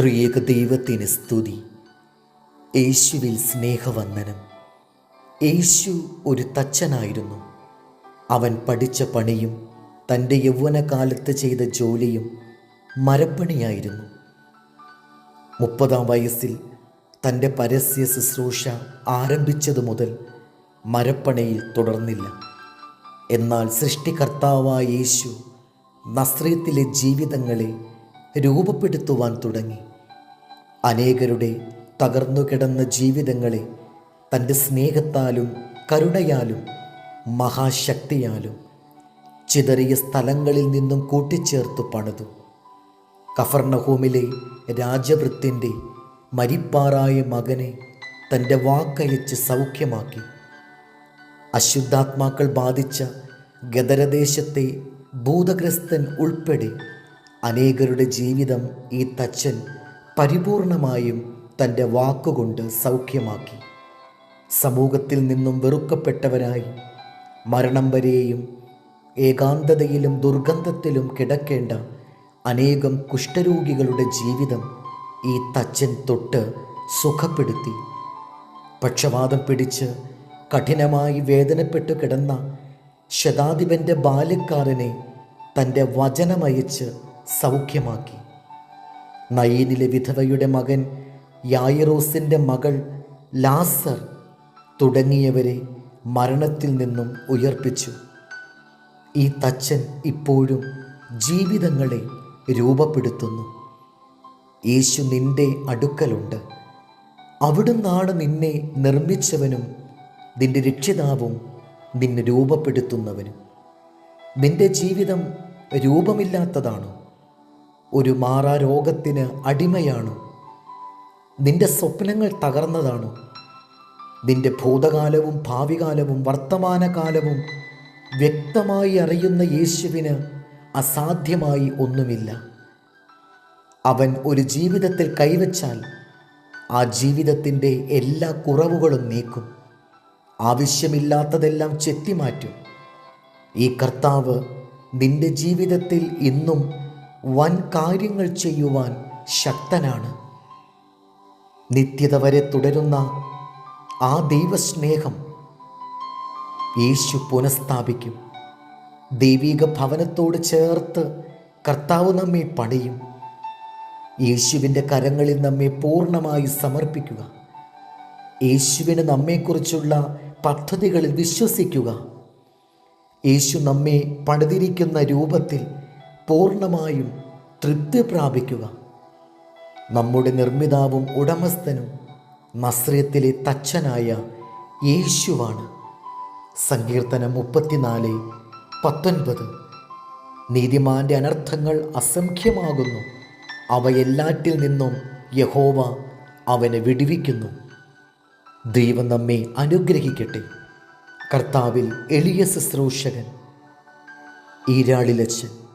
ത്രിയേക ദൈവത്തിന് സ്തുതി. യേശുവിൽ സ്നേഹവന്ദനം. യേശു ഒരു തച്ചനായിരുന്നു. അവൻ പഠിച്ച പണിയും തന്റെ യൗവനകാലത്ത് ചെയ്ത ജോലിയും മരപ്പണിയായിരുന്നു. മുപ്പതാം വയസ്സിൽ തന്റെ പരസ്യ ശുശ്രൂഷ ആരംഭിച്ചതു മുതൽ മരപ്പണിയിൽ തുടർന്നില്ല. എന്നാൽ സൃഷ്ടികർത്താവായ യേശു നസ്രയത്തിലെ ജീവിതങ്ങളെ രൂപപ്പെടുത്തുവാൻ തുടങ്ങി. അനേകരുടെ തകർന്നു കിടന്ന ജീവിതങ്ങളെ തന്റെ സ്നേഹത്താലും കരുണയാലും മഹാശക്തിയാലും ചിതറിയ സ്ഥലങ്ങളിൽ നിന്നും കൂട്ടിച്ചേർത്തു പണിതു. കഫർണഹൂമിലെ രാജവൃത്തിന്റെ മരിപ്പാറായ മകനെ തന്റെ വാക്കയച്ച് സൗഖ്യമാക്കി. അശുദ്ധാത്മാക്കൾ ബാധിച്ച ഗദരദേശത്തെ ഭൂതഗ്രസ്തൻ ഉൾപ്പെടെ അനേകരുടെ ജീവിതം ഈ തച്ചൻ പരിപൂർണമായും തന്റെ വാക്കുകൊണ്ട് സൗഖ്യമാക്കി. സമൂഹത്തിൽ നിന്നും വെറുക്കപ്പെട്ടവരായി മരണം വരെയും ഏകാന്തതയിലും ദുർഗന്ധത്തിലും കിടക്കേണ്ട അനേകം കുഷ്ഠരോഗികളുടെ ജീവിതം ഈ തച്ചൻ തൊട്ട് സുഖപ്പെടുത്തി. പക്ഷവാതം പിടിച്ച് കഠിനമായി വേദനപ്പെട്ടു കിടന്ന ശതാധിപന്റെ ബാല്യക്കാരനെ തന്റെ വചനമയച്ച് സൗഖ്യമാക്കി. നയീനിലെ വിധവയുടെ മകൻ യായിറോസിന്റെ മകൾ ലാസർ തുടങ്ങിയവരെ മരണത്തിൽ നിന്നും ഉയർപ്പിച്ചു. ഈ തച്ചൻ ഇപ്പോഴും ജീവിതങ്ങളെ രൂപപ്പെടുത്തുന്നു. യേശു നിന്റെ അടുക്കലുണ്ട്. അവിടുന്നാണ് നിന്നെ നിർമ്മിച്ചവനും നിന്റെ രക്ഷിതാവും നിന്നെ രൂപപ്പെടുത്തുന്നവനും. നിന്റെ ജീവിതം രൂപമില്ലാത്തതാണോ? ഒരു മാറാ രോഗത്തിന് അടിമയാണോ. നിന്റെ സ്വപ്നങ്ങൾ തകർന്നതാണോ. നിന്റെ ഭൂതകാലവും ഭാവികാലവും വർത്തമാനകാലവും വ്യക്തമായി അറിയുന്ന യേശുവിന് അസാധ്യമായി ഒന്നുമില്ല. അവൻ ഒരു ജീവിതത്തിൽ കൈവച്ചാൽ ആ ജീവിതത്തിന്റെ എല്ലാ കുറവുകളും നീക്കും. ആവശ്യമില്ലാത്തതെല്ലാം ചെത്തിമാറ്റും. ഈ കർത്താവ് നിന്റെ ജീവിതത്തിൽ ഇന്നും വൻ കാര്യങ്ങൾ ചെയ്യുവാൻ ശക്തനാണ്. നിത്യത വരെ തുടരുന്ന ആ ദൈവസ്നേഹം യേശു പുനഃസ്ഥാപിക്കും. ദൈവിക ഭവനത്തോട് ചേർത്ത് കർത്താവ് നമ്മെ പണിയും. യേശുവിന്റെ കരങ്ങളിൽ നമ്മെ പൂർണമായി സമർപ്പിക്കുക. യേശുവിന് നമ്മെക്കുറിച്ചുള്ള പദ്ധതികളിൽ വിശ്വസിക്കുക. യേശു നമ്മെ പണിതിരിക്കുന്ന രൂപത്തിൽ പൂർണമായും തൃപ്തി പ്രാപിക്കുക നമ്മുടെ നിർമ്മിതാവും ഉടമസ്ഥനും നസ്രയത്തിലെ തച്ചനായ യേശുവാണ്. സങ്കീർത്തനം മുപ്പത്തിനാല് പത്തൊൻപത്. നീതിമാന്റെ അനർത്ഥങ്ങൾ അസംഖ്യമാകുന്നു. അവയെല്ലാറ്റിൽ നിന്നും യഹോവ അവനെ വിടുവിക്കുന്നു. ദൈവം നമ്മെ അനുഗ്രഹിക്കട്ടെ. കർത്താവിൽ എളിയ ശുശ്രൂഷകൻ ഈരാളിലച്ചൻ